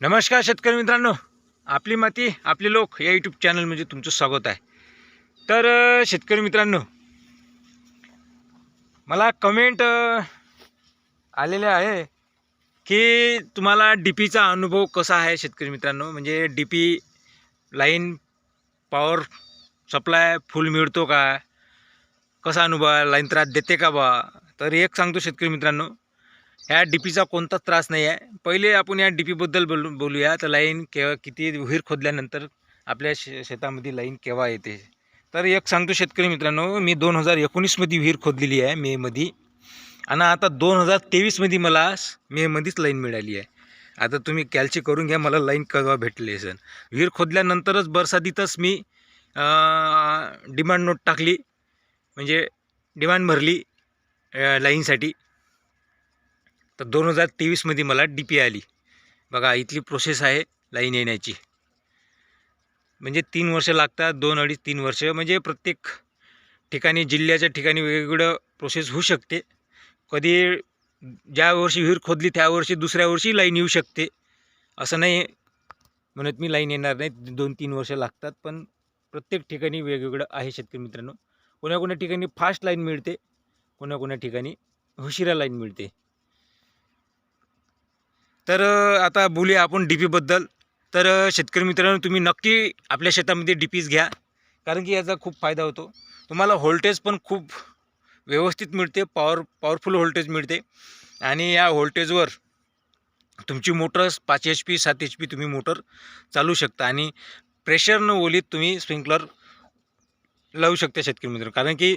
नमस्कार शेतकरी मित्रांनो. आपली माती आपले लोक या यूट्यूब चॅनलमध्ये तुमचं स्वागत आहे. तर शेतकरी मित्रांनो मला कमेंट आलेले आहे की तुम्हाला डी पीचा अनुभव कसा आहे शेतकरी मित्रांनो? म्हणजे D P line power supply full मिळतो का? कसा अनुभव आहे? लाईन त्रास देते का बा? तर एक सांगतो शेतकरी मित्रांनो. ह्या डी पीचा कोणताच त्रास नाही आहे. पहिले आपण या डी पीबद्दल बोलू बोलूया. तर लाईन केव्हा किती विहीर खोदल्यानंतर आपल्या शे शेतामध्ये लाईन केव्हा येते. तर एक सांगतो शेतकरी मित्रांनो मी दोन हजार एकोणीसमध्ये विहीर खोदलेली आहे मेमध्ये आणि आता दोन हजार तेवीसमध्ये मला मेमध्येच लाईन मिळाली आहे. आता तुम्ही कॅल्ची करून घ्या मला लाईन केव्हा भेटली आहे सर विहीर खोदल्यानंतरच बरसातीतच मी डिमांड नोट टाकली. म्हणजे डिमांड भरली लाईनसाठी. तर दोन हजार तेवीसमध्ये मला डी पी आली. बघा इथली प्रोसेस आहे लाईन येण्याची. म्हणजे तीन वर्ष लागतात दोन अडीच तीन वर्ष. म्हणजे प्रत्येक ठिकाणी जिल्ह्याच्या ठिकाणी वेगवेगळं प्रोसेस होऊ शकते. कधी ज्या वर्षी विहीर खोदली त्या वर्षी दुसऱ्या वर्षी लाईन येऊ शकते. असं नाही म्हणत मी लाईन येणार नाही. दोन तीन वर्ष लागतात पण प्रत्येक ठिकाणी वेगवेगळं आहे शेतकरी मित्रांनो. कोण्या कोण्या ठिकाणी फास्ट लाईन मिळते कोण्या कोण्या ठिकाणी उशिरा लाईन मिळते. तर आता बोलूया आपण डी पीबद्दल तर शेतकरी मित्रांनो तुम्ही नक्की आपल्या शेतामध्ये डी पीज घ्या. कारण की याचा खूप फायदा होतो. तुम्हाला व्होल्टेज पण खूप व्यवस्थित मिळते पॉवर पॉवरफुल व्होल्टेज मिळते. आणि या व्होल्टेजवर तुमची मोटर्स पाच एच पी सात एच पी तुम्ही मोटर चालू शकता. आणि प्रेशरनं ओलीत तुम्ही स्प्रिंकलर लावू शकता शेतकरी मित्र. कारण की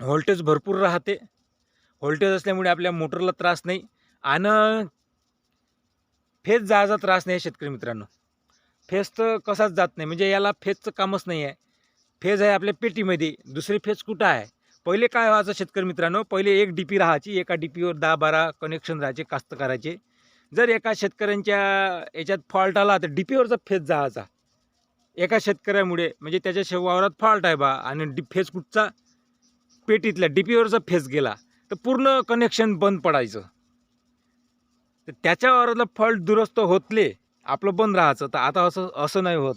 व्होल्टेज भरपूर राहते. व्होल्टेज असल्यामुळे आपल्या मोटरला त्रास नाही. आणि फेस जायचा त्रास नाही आहे शेतकरी मित्रांनो. फेस तर कसाच जात नाही. म्हणजे याला फेजचं कामच नाही आहे. फेज आहे आपल्या पेटीमध्ये. दुसरी फेज कुठं आहे? पहिले काय व्हायचं शेतकरी मित्रांनो? पहिले एक डी पी राहायची एका डी पीवर दहा बारा कनेक्शन राहायचे कास्तकाराचे जर एका शेतकऱ्यांच्या याच्यात फॉल्ट आला तर डी पीवरचा फेज जायचा. एका शेतकऱ्यामुळे. म्हणजे त्याच्या शे- वावरात फॉल्ट आहे बा. आणि डी फेज कुठचा? पेटीतल्या डी पीवरचा फेज गेला. तर पूर्ण कनेक्शन बंद पडायचं. तर त्याच्यावरलं फॉल्ट दुरुस्त होतले आपलं बंद राहायचं. तर आता असं असं नाही होत.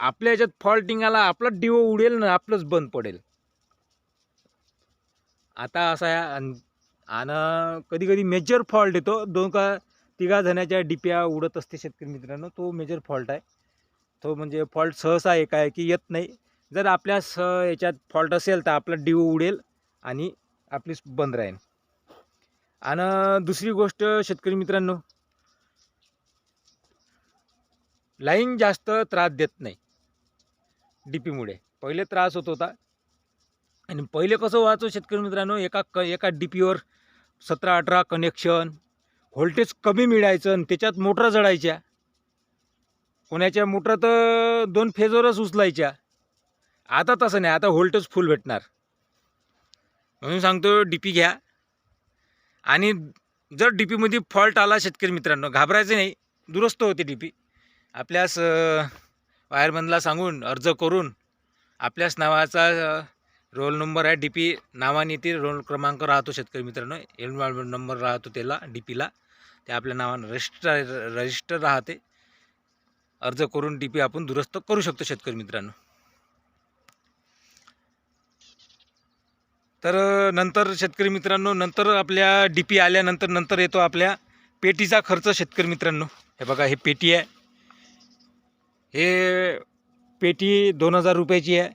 आपल्या याच्यात फॉल्टिंगाला आपला डिओ उडेल ना आपलंच बंद पडेल. आता असं आहे आणि कधी कधी मेजर फॉल्ट येतो. दोन का तिघा जणाच्या डिप्या उडत असते शेतकरी मित्रांनो. तो मेजर फॉल्ट आहे. तो म्हणजे फॉल्ट सहसा एक आहे की येत नाही. जर आपल्या स याच्यात फॉल्ट असेल तर आपला डिओ उडेल आणि आपली बंद राहील. आणि दुसरी गोष्ट शेतकरी मित्रांनो लाईन जास्त त्रास देत नाही डी पीमुळे पहिले त्रास होत होता. आणि पहिले कसं व्हायचं शेतकरी मित्रांनो एका क एका डी पीवर सतरा अठरा कनेक्शन व्होल्टेज कमी मिळायचं आणि त्याच्यात मोटरा जळायच्या. कोणाच्या मोटरा तर दोन फेजवरच उचलायच्या. आता तसं नाही आता व्होल्टेज फुल भेटणार. म्हणून सांगतो डी पी घ्या. आणि जर डी पीमध्ये फॉल्ट आला शेतकरी मित्रांनो घाबरायचं नाही. दुरुस्त होते डी पी आपल्यास वायरमनला सांगून अर्ज करून आपल्याच नावाचा रोल नंबर आहे. डी पी नावाने ते रोल क्रमांक राहतो शेतकरी मित्रांनो. एनवायरमेंट नंबर राहतो त्याला डी पीला ते आपल्या नावानं रजिस्टर रजिस्टर राहते. अर्ज करून डी पी आपण दुरुस्त करू शकतो शेतकरी मित्रांनो. तर नंतर शेतकरी मित्रांनो नंतर आपल्या डी पी आल्यानंतर नंतर येतो आपल्या पेटीचा खर्च शेतकरी मित्रांनो. हे बघा हे पेटी आहे. हे पेटी दोन हजार रुपयाची आहे.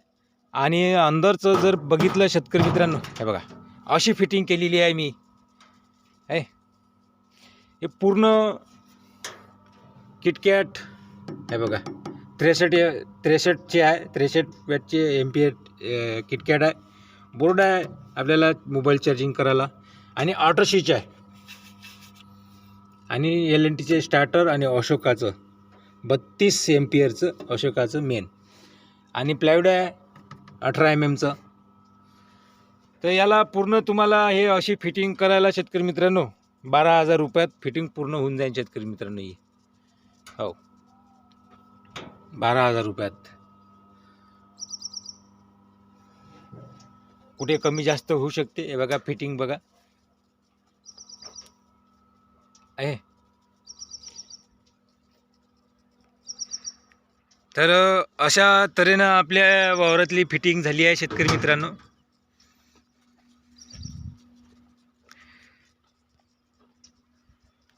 आणि अंदरचं जर बघितलं शेतकरी मित्रांनो हे बघा अशी फिटिंग केलेली आहे मी. आहे हे पूर्ण किटकॅट हे बघा त्रेसष्ट त्रेसष्टचे आहे त्रेसष्ट वॅटचे एम पी एट किटकॅट आहे. बोर्ड आहे आपल्याला मोबाईल चार्जिंग करायला. आणि ऑटो स्विच आहे. आणि एल एन टीचे स्टार्टर आणि अशोकाचं बत्तीस एम पी एरचं अशोकाचं मेन आणि प्लायवूड आहे अठरा एम एमचं. तर याला पूर्ण तुम्हाला हे अशी फिटिंग करायला शेतकरी मित्रांनो बारा हजार रुपयात फिटिंग पूर्ण होऊन जाईल शेतकरी मित्रांनो ही. हो. बारा हजार रुपयात. कुठे कमी जास्त होऊ शकते? हे बघा फिटिंग बघा. आहे. तर अशा तऱ्हेनं आपल्या वावरातली फिटिंग झाली आहे शेतकरी मित्रांनो.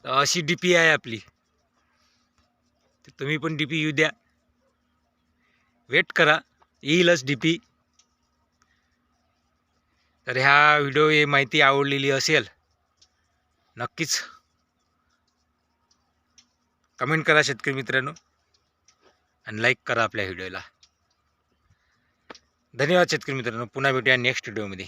अशी डी पी आहे आपली. तुम्ही पण डी पी येऊ द्या. वेट करा. येईलच डी पी तर ह्या व्हिडिओ ही माहिती आवडलेली असेल नक्कीच कमेंट करा शेतकरी मित्रांनो आणि लाईक करा आपल्या व्हिडिओला. धन्यवाद शेतकरी मित्रांनो. पुन्हा भेटूया नेक्स्ट व्हिडिओमध्ये